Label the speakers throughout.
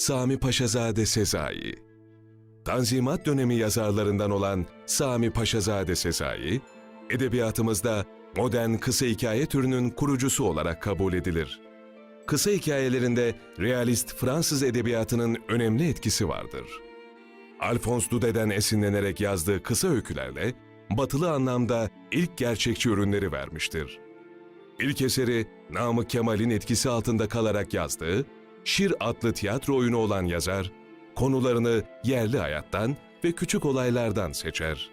Speaker 1: Sami Paşazade Sezai Tanzimat dönemi yazarlarından olan Sami Paşazade Sezai, edebiyatımızda modern kısa hikaye türünün kurucusu olarak kabul edilir. Kısa hikayelerinde realist Fransız edebiyatının önemli etkisi vardır. Alphonse Daude'den esinlenerek yazdığı kısa öykülerle batılı anlamda ilk gerçekçi ürünleri vermiştir. İlk eseri Namık Kemal'in etkisi altında kalarak yazdığı Şir adlı tiyatro oyunu olan yazar, konularını yerli hayattan ve küçük olaylardan seçer.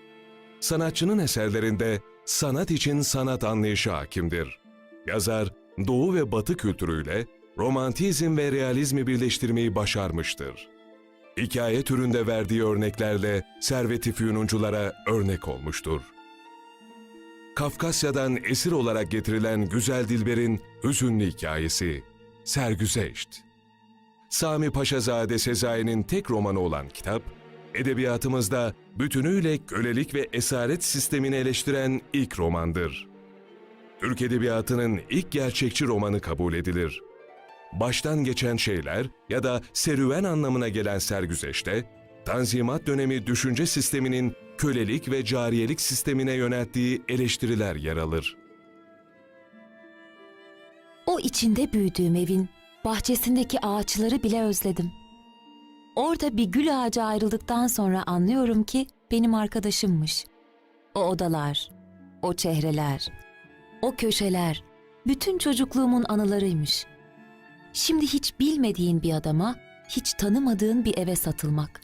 Speaker 1: Sanatçının eserlerinde sanat için sanat anlayışı hakimdir. Yazar, Doğu ve Batı kültürüyle romantizm ve realizmi birleştirmeyi başarmıştır. Hikaye türünde verdiği örneklerle Servet-i örnek olmuştur. Kafkasya'dan esir olarak getirilen Güzel Dilber'in hüzünlü hikayesi Sergüzeşt. Sami Paşazade Sezai'nin tek romanı olan kitap, edebiyatımızda bütünüyle kölelik ve esaret sistemini eleştiren ilk romandır. Türk Edebiyatı'nın ilk gerçekçi romanı kabul edilir. Baştan geçen şeyler ya da serüven anlamına gelen sergüzeşte, Tanzimat dönemi düşünce sisteminin kölelik ve cariyelik sistemine yönelttiği eleştiriler yer alır.
Speaker 2: O içinde büyüdüğüm evin bahçesindeki ağaçları bile özledim. Orada bir gül ağacı ayrıldıktan sonra anlıyorum ki benim arkadaşımmış. O odalar, o çehreler, o köşeler, bütün çocukluğumun anılarıymış. Şimdi hiç bilmediğin bir adama, hiç tanımadığın bir eve satılmak.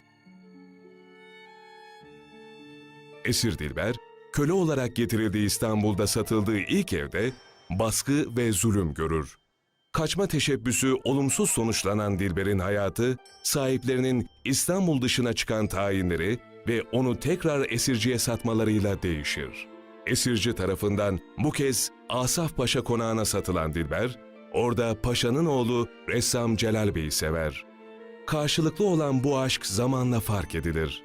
Speaker 1: Esir Dilber, köle olarak getirildiği İstanbul'da satıldığı ilk evde baskı ve zulüm görür. Kaçma teşebbüsü olumsuz sonuçlanan Dilber'in hayatı, sahiplerinin İstanbul dışına çıkan tayinleri ve onu tekrar esirciye satmalarıyla değişir. Esirci tarafından bu kez Asaf Paşa konağına satılan Dilber, orada paşanın oğlu ressam Celal Bey'i sever. Karşılıklı olan bu aşk zamanla fark edilir.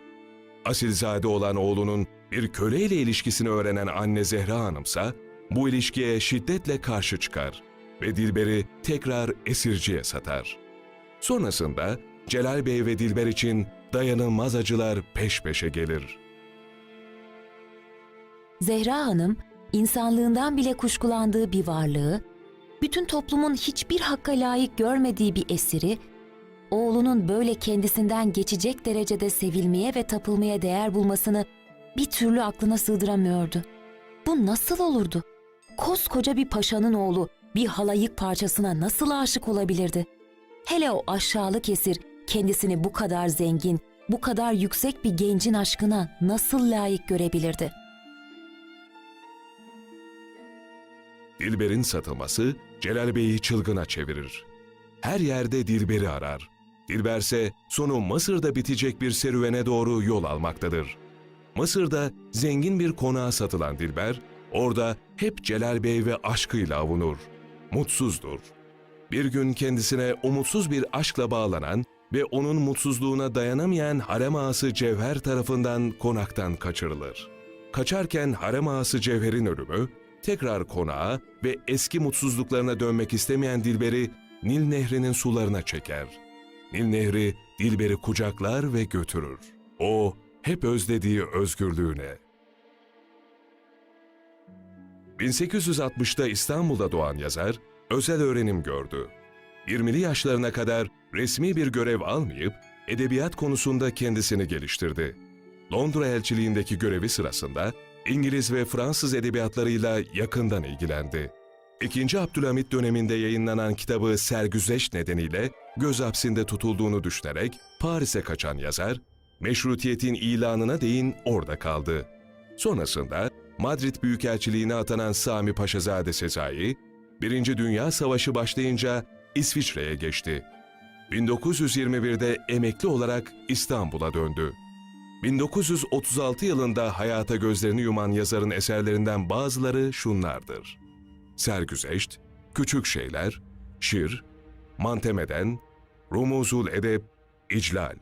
Speaker 1: Asilzade olan oğlunun bir köleyle ilişkisini öğrenen anne Zehra Hanımsa bu ilişkiye şiddetle karşı çıkar ve Dilber'i tekrar esirciye satar. Sonrasında Celal Bey ve Dilber için dayanılmaz acılar peş peşe gelir.
Speaker 2: Zehra Hanım, insanlığından bile kuşkulandığı bir varlığı, bütün toplumun hiçbir hakka layık görmediği bir esiri, oğlunun böyle kendisinden geçecek derecede sevilmeye ve tapılmaya değer bulmasını bir türlü aklına sığdıramıyordu. Bu nasıl olurdu? Koskoca bir paşanın oğlu bir halayık parçasına nasıl aşık olabilirdi? Hele o aşağılık esir kendisini bu kadar zengin, bu kadar yüksek bir gencin aşkına nasıl layık görebilirdi?''
Speaker 1: Dilber'in satılması Celal Bey'i çılgına çevirir. Her yerde Dilber'i arar. Dilberse sonu Mısır'da bitecek bir serüvene doğru yol almaktadır. Mısır'da zengin bir konağa satılan Dilber, orada hep Celal Bey ve aşkıyla avunur. Mutsuzdur. Bir gün kendisine umutsuz bir aşkla bağlanan ve onun mutsuzluğuna dayanamayan harem ağası Cevher tarafından konaktan kaçırılır. Kaçarken harem ağası Cevher'in ölümü, tekrar konağa ve eski mutsuzluklarına dönmek istemeyen Dilber'i Nil Nehri'nin sularına çeker. Nil Nehri Dilber'i kucaklar ve götürür. O hep özlediği özgürlüğüne. 1860'da İstanbul'da doğan yazar özel öğrenim gördü. 20'li yaşlarına kadar resmi bir görev almayıp edebiyat konusunda kendisini geliştirdi. Londra elçiliğindeki görevi sırasında İngiliz ve Fransız edebiyatlarıyla yakından ilgilendi. İkinci Abdülhamit döneminde yayınlanan kitabı Sergüzeşt nedeniyle göz hapsinde tutulduğunu düşünerek Paris'e kaçan yazar, meşrutiyetin ilanına değin orada kaldı. Sonrasında Madrid Büyükelçiliğine atanan Sami Paşazade Sezai, Birinci Dünya Savaşı başlayınca İsviçre'ye geçti. 1921'de emekli olarak İstanbul'a döndü. 1936 yılında hayata gözlerini yuman yazarın eserlerinden bazıları şunlardır. Sergüzeşt, Küçük Şeyler, Şiir, Mantemeden, Rumuzul Edep, İclal.